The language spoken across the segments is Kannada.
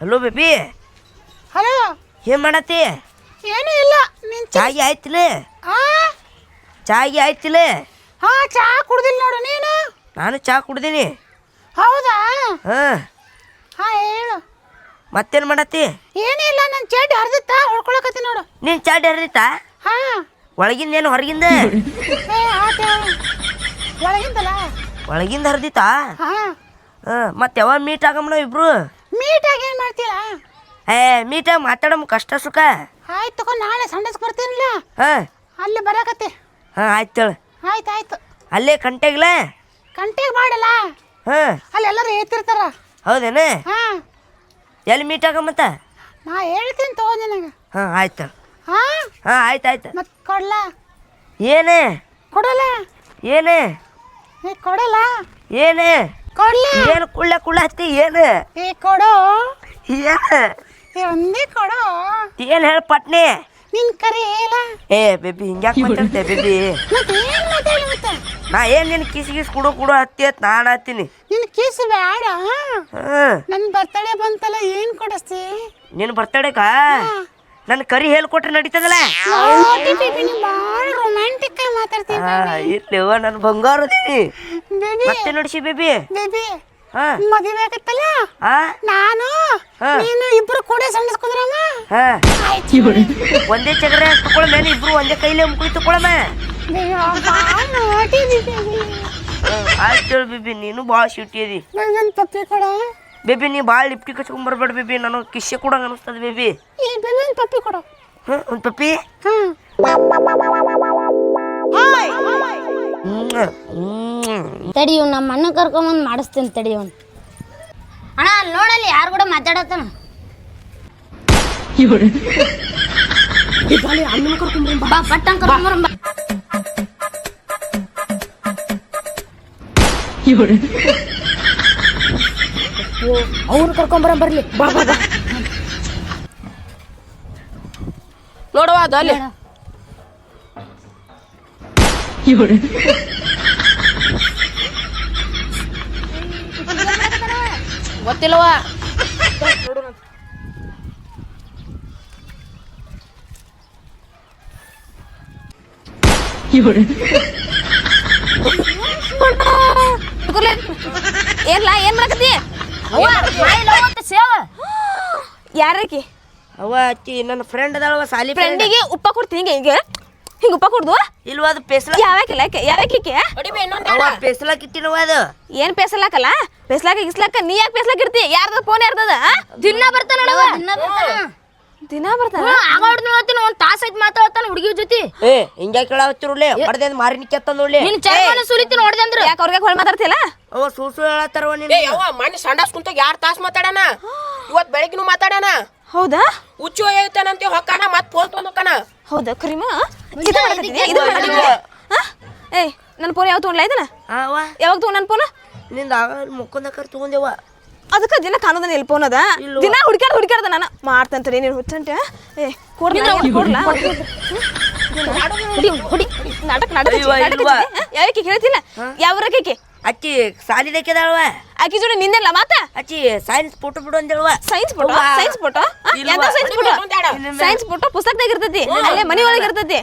ಹಲೋ ಬೇಬಿ ಹಲೋ ಏನ್ ಮಾಡತ್ತಿ? ಏನು ಇಲ್ಲ. ನಿನ್ ಚಾಯಿ ಆಯ್ತಿಲ್ಲ ಆ? ಚಾಯಿ ಆಯ್ತಿಲ್ಲ ಹಾ ಚಾ ಕುಡ್ದಿಲ್ಲ ನೋಡು ನೀನು? ನಾನು ಚಾ ಕುಡ್ದೀನಿ. ಹೌದಾ? ಹಾ. ಹಾ ಹೇಳು. ಮತ್ತೇನ್ ಮಾಡತ್ತಿ? ಏನೂ ಇಲ್ಲ ನನ್ನ ಚಡ್ಡಿ ಹರಿದಿತ್ತ? ಹೊಡ್ಕೊಳಕತ್ತಿ ನೋಡು. ನೀನ್ ಚಾಡಿ ಹರಿದಿತ್ತಾ? ಹಾ. ಒಳಗಿಂದ ಏನು ಹೊರಗಿಂದ? ಏ ಆತ ಒಳಗಿಂದಲ್ಲ ಒಳಗಿಂದ ಹರಿದಿತ್ತ? ಹಾ. ಹಾ ಮತ್ತೆ ಯಾವಾಗ ಮೀಟ್ ಆಗಮ್ಮ ಇಬ್ರು? ಮೀಟ್ ಏನು ಮಾಡ್ತೀರಾ ಏ ಮೀಟಾಗಿ ಮಾತಾಡಮ್ ಕಷ್ಟ ಸುಖ. ಆಯ್ತು ತಗೋ ನಾಳೆ ಸಂಡಸ್ಗೆ ಬರ್ತೀನಿಲ್ಲ. ಹಾ. ಅಲ್ಲಿ ಬರಕತ್ತಿ. ಹಾ ಆಯ್ತು ಹೇಳು. ಆಯ್ತು ಆಯ್ತು. ಅಲ್ಲೇ ಕಂಟೆಗ್ಲ? ಕಂಟಿಗೆ ಮಾಡಲ್ಲ. ಹಾ. ಅಲ್ಲಿ ಎಲ್ಲರೂ ಏತಿರ್ತಾರ ಹೌದೇನ? ಹಾ. ಎಲ್ಲಿ ಮೀಟ್ ಆಗಮ್ಮತ್ತ ನಾ ಹೇಳ್ತೀನಿ ತಗೋ ನಿನಗೆ. ಹಾ ಆಯ್ತು ಹಾ? ಹಾ ಆಯ್ತು ಆಯ್ತು. ಮತ್ ಕೊಡ್ಲಾ. ಏನೇ? ಕೊಡಲ್ಲ. ಏನೇ? ಏ ಕೊಡಲ್ಲ. ಏನೇ? ಕೊಡ್ಲ. ಏನು ಕುಳ್ಳ ಕುಳ್ಳ ಹತ್ತಿ ಏನು? ಏ ಕೊಡು. ಏ ಒಂದೇ ಕೊಡು. ಏನ್ ಹೇಳ ಪಟ್ನಿ? ನಿನ್ ಕರೆ ಏಲ ಏ ಬೇಬಿ ಹಿಂಗ್ಯಾಕ್ ಮಾತಾಡ್ತೆ ಬೇಬಿ? ಮತ್ತೆ ಏನ್ ಮಾತಾಡಿ ಮತ್ತೆ? ನಾ ಏನು ನಿನ್ನ ಕಿಸ್ ಕಿಸ್ ಕುಡು ಕುಡು ಹತ್ತಿ ಅಂತ ನಾನು ಹತ್ತೀನಿ. ನಿನ್ ಕಿಸ್ ಬೇಡ ನನ್ ಬರ್ತಡೇ ಬಂತಲ್ಲ ಏನ್ ಕೊಡಿಸ್ತಿ? ಬರ್ತಡೇ ಬರ್ತಡೇಕ ನನ್ನ ಕರಿ ಹೇಳ್ಕೊಟ್ರೆ ನಡೀತದಲ್ಲ? ಭಾಳ ರೊಮ್ಯಾಂಟಿಕ್ ಆಗಿ ಮಾತಾಡ್ತೀವಿ ಆ, ಇರ್ಲಿವ ನನ್ನ ಬಂಗಾರದೀನಿ ಬೇಬಿ. ಮತ್ತೆ ನಡ್ಸಿ ಬೇಬಿ. ಬೇಬಿ ಮದುವೆ ಆಗತ್ತಲ್ಲ? ಹಾ. ನಾನು. ನೀನು ಇಬ್ರು ಕೂಡ ಸಣ್ಣಿಸ್ಕೊಂಡ್ರಮ್ಮ ಹಾ. ಒಂದೇ ಚಗರೆ ತಗೊಳ ಮೇಲೆ ಇಬ್ರು ಒಂದೇ ಕೈಲೇ ಮುಕ್ಳಿ ತಕೊಳಮ್ಮ ಆಯ್ತು ಬಿಬಿ ನೀನು ಭಾಳ ಶಿಟ್ಟಿ ಅದಿ. ಒಂದು ಪಪ್ಪಿ ಕೊಡ. ಬೇಬಿ ನೀ ಭಾಳ ಲಿಪ್ಟಿ ಕಚ್ಕೊಂಡ್ ಬರ್ಬೇಡ ಬೇಬಿ ನಾನು ಕಿಶೆ ಕೊಡಂಗ ಅನಿಸ್ತದ ಬೇಬಿ. ಒಂದು ಪಪ್ಪಿ ಕೊಡ. ಹ್ಞೂ ಒಂದು ಪಪ್ಪಿ ಹ್ಮ್. ಹ್ಞೂ ಹ್ಮ್ ತಡಿ ಇವ್ ನಮ್ಮ ಅಣ್ಣ ಕರ್ಕೊಂಬಂದು ಮಾಡಿಸ್ತೀನಿ ತಡಿ ಇವ್ನು ಅಣ್ಣ ಅಲ್ಲಿ ನೋಡಲ್ಲಿ ಯಾರು ಕೂಡ ಮಾತಾಡತ್ತಾನ. ಬಾ ಪಟ್ಟಂಗ್ ಕರ್ಕೊಂಬರಂ ಬಾ. ಅವ್ರು ಕರ್ಕೊಂಬರ ಬರ್ಲಿ. ಬಾ ಬಾ ಬಾ. ನೋಡುವ ಅದು ಅಲ್ಲಿ. ಗೊತ್ತಿಲ್ಲವ? ಏನ್ಲ ಏನ್ ಮಾಡಕತ್ತಿ? ಸೇವ. ಅಕಿ ಅವ ಅಕ್ಕಿ ನನ್ನ ಫ್ರೆಂಡ್ ಅದಾಳವ ಸಾಲಿ ಫ್ರೆಂಡಿಗೆ ಉಪ್ಪ ಕೊಡ್ತೀನಿ ಹಿಂಗೆ ಹಿಂಗೆ. ಹಿಂಗೆ ಉಪ್ಪ ಕುಡ್ದು ಇಲ್ವಾ ಅದು ಪೆಸ್ಲ ಯಾವಾಕಿಲ್ಲ ಯಾವಾಕಿಕೆ ಅವ ಪೆಸ್ಲಾಕ್ ಅದು. ಏನ್ ಪೇಸಲಾಕಲ್ಲ ಪೇಸ್ಲಾಕ ಗಿಸ್ಲಾಕ ನೀ ಯಾಕೆ ಪೇಸ್ಲಾಕ ಇರ್ತಿ ಯಾರ್ದ ಫೋನ್ ಯಾರ್ದದ ದಿನ ಬರ್ತಾನ ದಿನ ಬರ್ತಾನ. ದಿನ ಬರ್ತಾನ? ಆಗ ಹೊಡ್ದು ನೋಡ್ತೀನಿ ಒಂದ್ ತಾಸ ಐತ್ ಮಾತಾಡ್ತಾನ ಹುಡುಗಿ ಜೊತೆ. ಏ ಹಿಂಗ ಕೇಳಾವತ್ತಿರುಲೆ ಹೊಡೆದೆ ಮಾರಿ ನಿಕ್ಕೆತ್ತ ನೋಡ್ಲಿ? ನಿನ್ ಚರ್ಮನ ಸುಲಿತೀನಿ ನೋಡ್ದಂದ್ರ ಯಾಕೆ ಅವ್ರಿಗೆ ಹೊಳ್ ಮಾತಾಡ್ತಿಲ್ಲ ಅವ ಸುಳ್ ಸುಳ್ ಹೇಳತ್ತಾರವ ಏ ನೀನು ಯವ್ವ ಮಣ್ಣು ಸಂಡಾಸ್ ಕುಂತ ಯಾರ್ ತಾಸ್ ಮಾತಾಡಣ? ಇವತ್ ಬೆಳಗಿನೂ ಮಾತಾಡಣ? ಹೌದಾ? ಹುಚ್ಚು ಹೇಳ್ತಾನಂತೆ ಹೊಕ್ಕಣ ಮತ್ ಫೋನ್ ತೊಗೊಂಡೋಕನ ಹೌದಾ ಕರಿಮಾ? ಇದು ಮಾಡಕತ್ತೀನಿ ಇದು ಮಾಡಕತ್ತೀನಿ ಹಾ ಏಯ್ ನನ್ನ ಫೋನ್ ಯಾವಾಗ ತೊಗೊಂಡ್ಲ ಇದನ್ನ ಅವ ಯಾವಾಗ ತೊಗೊಂಡ್ ನನ್ನ ಫೋನ್ನಿಂದ ಮುಕ್ಕೊಂದಕ್ಕಾರ ತಗೊಂದೇವ ಅದಕ್ಕೆ ದಿನ ಕಾಣೋದನ್ನ ಎಲ್ಲಿ ಫೋನ್ ಅದ ದಿನ ಹುಡ್ಕ್ಯಾಡ ಹುಡ್ಕ್ಯಾಡ್ದ ನಾನು ಮಾಡ್ತಂತಾರೆ ನೀನು ಹುಚ್ಚಂಟೆ ಏ ಕೊಡ್ಲ ಕೊಡ್ಲ ಹುಡಿ ಹುಡಿ ನಾಟಕ ನಾಟಕ ಇಲ್ವಾ? ಯಾಕೆ ಹೇಳ್ತಿಲ್ಲ ಯಾವ ಕೇಕೆ ಅಕ್ಕಿ ಸಾಲಿದಕ್ಕೆದಾಳವ ಆಕಿ ಜೋಡಿ ನಿಂದೆಲ್ಲ ಮಾತ? ಅಕ್ಕಿ ಸೈನ್ಸ್ ಫೋಟೋ ಬಿಡು ಅಂದೇಳವ ಸೈನ್ಸ್ ಫೋಟೋ ಸೈನ್ಸ್ ಫೋಟೋ? ಎಂತ ಸೈನ್ಸ್ ಫೋಟೋ ಸೈನ್ಸ್ ಫೋಟೋ ಪುಸ್ತಕದಾಗ ಇರ್ತೈತಿ. ಅಲ್ಲೇ ಮನಿ ಒಳಗೆ ಇರ್ತೈತಿ.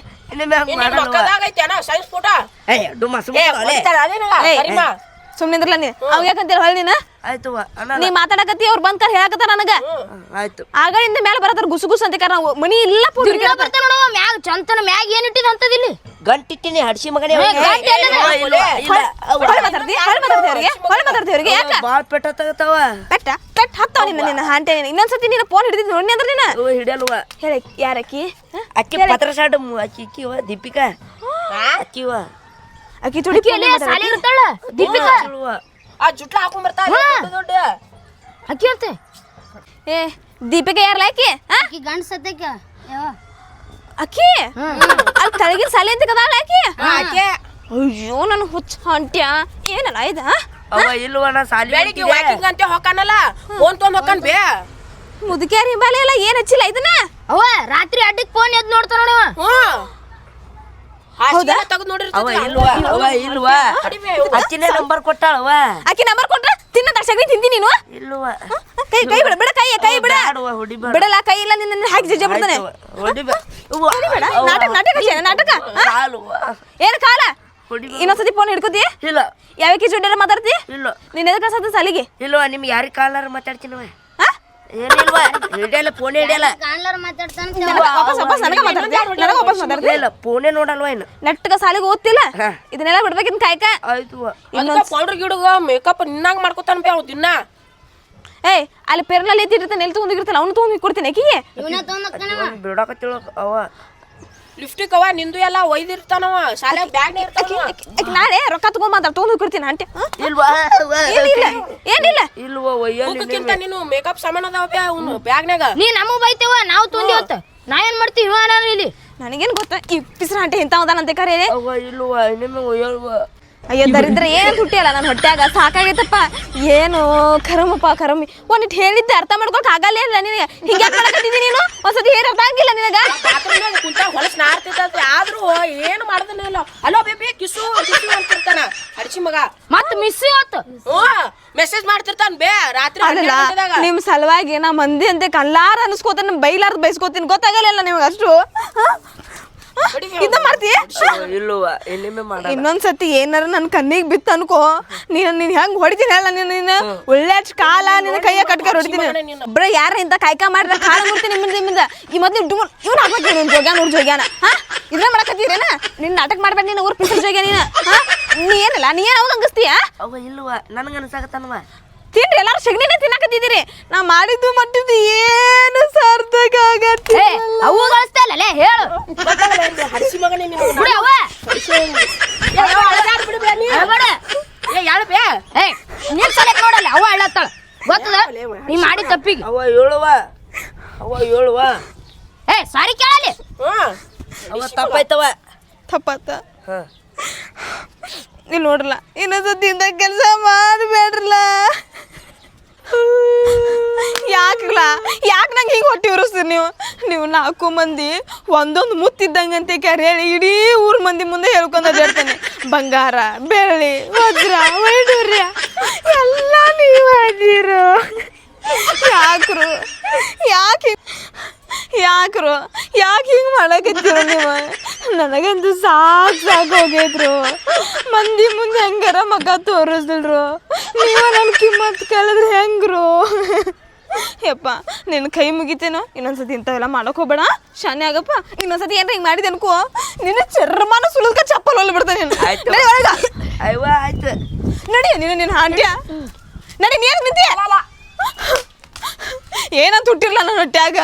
ಸೈನ್ಸ್ ಫೋಟೋ ಏ ಡುಮ್ಮ ಸುಮ್ಮನೆ ನೀ. ಅವ್ ಯಾಕಂತೀರ ಹೊಳ್ ನೀನು? ಆಯ್ತವ ನೀ ಮಾತಾಡಕತ್ತಿ ಅವ್ರು ಬಂದ್ ಕರ್ ಹೇಳಕತ್ತಾರ ನನಗ. ಆಯ್ತು. ಆಗಳಿಂದ ಮೇಲೆ ಬರತ್ತಾರ ಗುಸು ಗುಸು ಅಂತ ನಾವು ಮನಿ ಇಲ್ಲ ಪೂರ್ತಿ ಮ್ಯಾಗ ಚಂತನ ಮ್ಯಾಗ ಏನ್ ಇಟ್ಟಿದ ಅಂತದಿಲ್ಲಿ ಗಂಟಿಟ್ಟಿನಿ ಹಡ್ಸಿ ಮಗನೇ ಬಾಳ್ ಪೆಟ್ಟ ತಗತಾವ ಪೆಟ್ಟ? ಪೆಟ್ ಹತ್ತಾವ ನಿನ್ನ ನಿನ್ನ ಹಾಂಟೆ ಇನ್ನೊಂದ್ಸತಿ ನೀನು ಫೋನ್ ಹಿಡಿದಿದ್ದು ನೋಡಿ ಅಂದ್ರೆ ನೀನು? ಹಿಡಿಯಲ್ವ. ಹೇಳಿ ಯಾರಕ್ಕಿ? ಅಕ್ಕಿ ಪತ್ರ ಸಾಡು ಅಕ್ಕಿ ಇಕ್ಕಿವ ದೀಪಿಕಾ. ಅಕ್ಕಿವ ಅಕ್ಕಿ ತುಡುಕಿ ಸಾಲಿ ಇರ್ತಾಳ? ದೀಪಿಕಾ? ಆ ಜುಟ್ಲ ಹಾಕೊಂಡ್ ಬರ್ತಾ ದೊಡ್ಡ ಅಕ್ಕಿ ಅಂತೆ. ಏ ದೀಪಿಕಾ ಯಾರಲ್ಲ ಹ? ಅಕ್ಕಿ ಗಂಡ ಸದ್ಯಕ್ಕ ಅಕ್ಕಿ? ಅಲ್ಲಿ ತಳಗಿನ ಸಾಲಿ ಅಂತ ಕದಾಳ ಆಕಿ ಆಕೆ ಅಯ್ಯೋ ನನ್ ಹುಚ್ಚ ಹೊಂಟ್ಯ. ಏನಲ್ಲ ಇದ ಅವ ಇಲ್ವ ನಾ ಸಾಲಿ ಬೆಳಿಗ್ಗೆ ವಾಕಿಂಗ್ ಅಂತ ಹೊಕ್ಕಾನಲ್ಲ? ಫೋನ್ ತೊಗೊಂಡ್ ಹೊಕ್ಕಾನ್ ಬೇ. ಮುದುಕ್ಯಾರ ಹಿಂಬಾಲೆ ಎಲ್ಲ ಏನ್ ಹಚ್ಚಿಲ್ಲ ಇದನ್ನ? ಅವ ರಾತ್ರಿ ಅಡ್ಡಕ್ ಫೋನ್ ಎದ್ ನೋಡ್ತಾನ ನೋಡವ ಹ್ಮ್. ಹೌದಾ? ತೆಗೆದು ಅವ ನೋಡಿರ್ತಾವ ಇಲ್ವಾ ಅವ ಇಲ್ವಾ? ಅಕ್ಕಿನೇ ನಂಬರ್ ಕೊಟ್ಟಾಳವ ಆಕಿ ನಂಬರ್ ಕೊಟ್ರ ತಿನ್ನ ನೀನು? ಇಲ್ವ? ಕೈ ಕೈ ಬಿಡ ಬಿಡ ಕೈ ಕೈ ಬಿಡ. ಬಿಡಲ್ಲ ಕೈ ಇಲ್ಲ ನಿನ್ನ ಹಾಕಿ ಜಜ್ಜ ಬಿಡ್ತಾನೆ. ಹೊಡಿಬೇಡ ನಾಟಕ. ಏನ್ ಕಾಲ. ಇನ್ನೊಂದ್ಸತಿ ಫೋನ್ ಹಿಡ್ಕೋತಿ ಇಲ್ಲ. ಯಾವಕ್ಕೆ ಜೊಡ್ಡಾರ ಮಾತಾಡ್ತಿ? ಇಲ್ಲ. ನೀನ್ ಎದಕ್ಕೆ ಕಳ್ಸತ್ತ ಸಾಲಿಗೆ? ಇಲ್ವಾ ನಿಮ್ಗೆ ಯಾರಿಗೆ ಕಾಲಾರ ಮಾತಾಡ್ತೀನಿ? ಏನಿಲ್ವ ಹಿಡಿಯಲ್ಲ ಫೋನ್ ಹಿಡಿಯಲ್ಲ. ವಾಪಸ್ ವಾಪಸ್ ನನಗೆ ಮಾತಾಡ್ತಿ ನನಗೆ ವಾಪಸ್ ಮಾತಾಡ್ತಿ? ಇಲ್ಲ ಫೋನೇ ನೋಡಲ್ವ ಇನ್ನು. ನೆಟ್ಟಗ ಸಾಲಿಗೆ ಓದ್ತಿಲ್ಲ. ಇದನ್ನೆಲ್ಲ ಬಿಡ್ಬೇಕಿನ್ ಕಾಯ್ಕ? ಆಯ್ತು ಅದಕ್ಕ ಪೌಡರ್ ಗಿಡಗ ಮೇಕಪ್ ನಿನ್ನಾಗ ಮಾಡ್ಕೊತಾನ ಬೇ ಅವ್ ದಿನ. ಏಯ್ ಅಲ್ಲಿ ಪೆರ್ನಲ್ಲಿ ಎತ್ತಿರ್ತಾನೆ ಎಲ್ಲಿ ತಗೊಂಡಿರ್ತಾನೆ ಅವ್ನು ತಗೊಂಡು ಕೊಡ್ತೀನಿ ಆಕಿಗೆ ಬಿಡಾಕತ್ತಿಳ ಅವ ಲಿಫ್ಟಿಕ್ ಅವ ನಿಂದು ಎಲ್ಲ ಒಯ್ದಿರ್ತಾನವ ಶಾಲೆ ಬ್ಯಾಗ್ ಇರ್ತಾನ ಆಕಿ ನಾಳೆ ರೊಕ್ಕ ತಗೊಂಡ್ ಬಂದ ತಗೊಂಡು ಕೊಡ್ತೀನಿ ಆಂಟಿ. ಏನಿಲ್ಲ ಏನಿಲ್ಲ. ಇಲ್ವಾ ಒಯ್ಯಲ್ಲ ಮುಖಕ್ಕಿಂತ ನೀನು ಮೇಕಪ್ ಸಾಮಾನ್ ಅದಾವ ಅವನು ಬ್ಯಾಗ್ನಾಗ ನೀ ನಮಗ್ ಬೈತೇವ ನಾವು ತೊಂದಿವತ್ತ ನಾ ಏನ್ ಮಾಡ್ತೀವಿ ಇವ ಅನಾರ ಇಲ್ಲಿ? ನನಗೇನು ಗೊತ್ತ ಈ ಪಿಸ್ರ ಆಂಟಿ ಇಂಥ ಅದಾನಂತೆ ಕರೆ? ಇಲ್ವಾ ಇಲ್ವ ನಿಮಗೆ ಒಯ್ಯಲ್ವ ಅಯ್ಯೋ ದರಿದ್ರ ಏನು ಹುಟ್ಟಿಯಲ್ಲ ನನ್ನ ಹೊಟ್ಯಾಗ ಸಾಕಾಗೈತಪ್ಪ. ಏನು ಕರಮಪ್ಪ ಕರಮಿ. ಒಂದಿಟ್ಟು ಹೇಳಿದ್ದೆ ಅರ್ಥ ಮಾಡ್ಕೊಕ್ ಆಗಲ್ಲ ಇಲ್ಲ ನಿನಗೆ. ಹಿಂಗೆ ಮಾಡಕತ್ತಿದ್ದಿ ನೀನು? ಒಂದ್ಸತಿ ಏನು ಅರ್ಥ ಆಗಿಲ್ಲ ನಿನಗ? ಕುಂತ ಹೊಲಸ್ ನಾರ್ತಿರ್ತೈತಿ ಆದ್ರೂ ಏನು ಮಾಡ್ದನೇ ಇಲ್ಲ. ಅಲೋ ಬೇಬಿ ಕಿಸು ಕಿಸು ಅಂತಿರ್ತಾನ ಅಡಚಿ ಮಗ. ಮತ್ ಮಿಸ್ ಇವತ್ತು? ಮೆಸೇಜ್ ಮಾಡ್ತಿರ್ತಾನ ಬೇ ರಾತ್ರಿ ಅಲ್ಲ. ನಿಮ್ ಸಲುವಾಗಿ ನಾ ಮಂದಿ ಅಂತೆ ಕಲ್ಲಾರ ಅನ್ಸ್ಕೋತಾನ ಬೈಲಾರ್ದ ಬೈಸ್ಕೋತೀನಿ. ಗೊತ್ತಾಗಲ್ಲ ನಿಮ್ಗೆ ಅಷ್ಟು? ಇದ ಮಾಡ್ತೀಯ? ಇಲ್ವ ಎಲ್ಲಿಮೆ ಮಾಡ ಇನ್ನೊಂದ್ಸತಿ ಏನಾರ ನನ್ನ ಕಣ್ಣಿಗೆ ಬಿತ್ತು ಅನ್ಕೋ. ನೀನ್ ನೀನ್ ಹೆಂಗ್ ಹೊಡಿತೀನಿ ಅಲ್ಲ ನೀನು ನೀನು? ಒಳ್ಳೆ ಕಾಲ ನಿನ್ನ ಕೈಯ ಕಟ್ಕ ಹೊಡಿತೀನಿ. ಒಬ್ರ ಯಾರ ಇಂತ ಕಾಯ್ಕ ಮಾಡಿದ್ರೆ ಕಾಲ ಮುಡ್ತೀನಿ ನಿಮ್ಮಿಂದ ನಿಮ್ಮಿಂದ. ಈ ಮೊದ್ಲು ಡುಮ್ ಇವ್ನ ಹಾಕ್ಬೇಕು ನೀನು ಜೋಗ್ಯಾನ ಊರ್ ಜೋಗ್ಯಾನ. ಹಾ? ಇದನ್ನ ಮಾಡಕತ್ತೀರೇನ? ನಿನ್ನ ನಾಟಕ ಮಾಡ್ಬೇಡ ನೀನು ಊರ್ ಪಿಸಲ್ ಜೋಗ್ಯ ನೀನು? ಹಾ? ನೀ ಏನಲ್ಲ ನೀ ಏನು ಅವಾಗ ಹಂಗಸ್ತೀಯ? ಅವ ಇಲ್ವ ನನಗೆ ಸಗಣಿನೇ ತಿನ್ನಕತ್ತಿದ್ದೀರಿ? ನಾ ಮಾಡಿದ್ದು ಮಟ್ಟಿದ್ದು ಏನು ಸಾರ್ಥಕ ಆಗತ್ತೆ ಅವು ಗಳಿಸ್ತಲ್ಲ ಹೇಳು. ಮಗನೇ ನೀನು. ಬಿಡಿ ಅವ ಏ, ನೀನ್ ಸಲಕ್ ನೋಡಲ್ಲ ಅವ ಗೊತ್ತದ? ನೀ ಮಾಡಿ ತಪ್ಪಿಗೆ. ಅವ ಹೇಳುವ. ಅವ ಹೇಳುವ. ಏ ಸಾರಿ ಕೇಳಲಿ. ಅವ ತಪ್ಪಾಯ್ತವ ತಪ್ಪಾತ ಹಾ. ನೀವು ನೋಡ್ರಲ್ಲ ಇನ್ನೊಂದ್ಸತಿ ಕೆಲಸ ಮಾಡಬೇಡ್ರಲ್ಲ ಯಾಕಲ್ಲ ಯಾಕೆ ನಂಗೆ ಹಿಂಗೆ ಹೊಟ್ಟೆ ಉರಿಸ್ತೀರಿ ನೀವು? ನೀವು ನಾಲ್ಕು ಮಂದಿ, ಒಂದೊಂದು ಮುತ್ತಿದ್ದಂಗಂತೆ ಕ್ಯಾರ ಹೇಳಿ, ಇಡೀ ಊರ ಮಂದಿ ಮುಂದೆ ಹೇಳ್ಕೊಂಡು ಅಡ್ಡಾಡ್ತಾನೆ ಬಂಗಾರ, ಬೆಳ್ಳಿ, ವಜ್ರ, ವೈಡೂರ್ಯ, ಎಲ್ಲ ನೀವು ಹಾಕಿರು ಯಾಕ್ರು? ಯಾಕೆ ಯಾಕ್ರು? ಯಾಕೆ ಹಿಂಗೆ ಮಾಡಕತ್ತೀರ ನೀವು? ನನಗಂತೂ ಸಾಕು ಸಾಕು ಹೋಗಿದ್ರು ಮಂದಿ ಮುಂದೆ ಹೆಂಗಾರ ಮಗ ತೋರಿಸಿದ್ರು ನೀವು ನನ್ನ ಕಿಮ್ಮತ್ ಕೇಳಿದ್ರೆ ಹೆಂಗ್ರು? ಯಪ್ಪ ನಿನ್ನ ಕೈ ಮುಗಿತೇನೋ? ಇನ್ನೊಂದ್ಸತಿ ಇಂಥವೆಲ್ಲ ಮಾಡಕ್ ಹೋಗ್ಬೇಡ. ಶಾನೆ ಆಗಪ್ಪ. ಇನ್ನೊಂದ್ಸತಿ ಏನ್ರ ಹಿಂಗೆ ಮಾಡಿದೆ ಅನ್ಕೋ. ನಿನ್ನ ಚರ್ಮನ ಸುಲಿದ್ಕ ಚಪ್ಪಲ್ ಹೊಲ್ ಬಿಡ್ತಾನೆ ಆಯ್ತು. ನಡಿ ಒಳಗ. ಆಯ್ತು. ನಡಿ ನೀನು ನಿನ್ನ ಹಾಂಡ್ಯ. ನಡಿ ನೀನು ನಿಂತೀಯ ಏನಂತ ಹುಟ್ಟಿರ್ಲ ನನ್ನ ಹೊಟ್ಯಾಗ?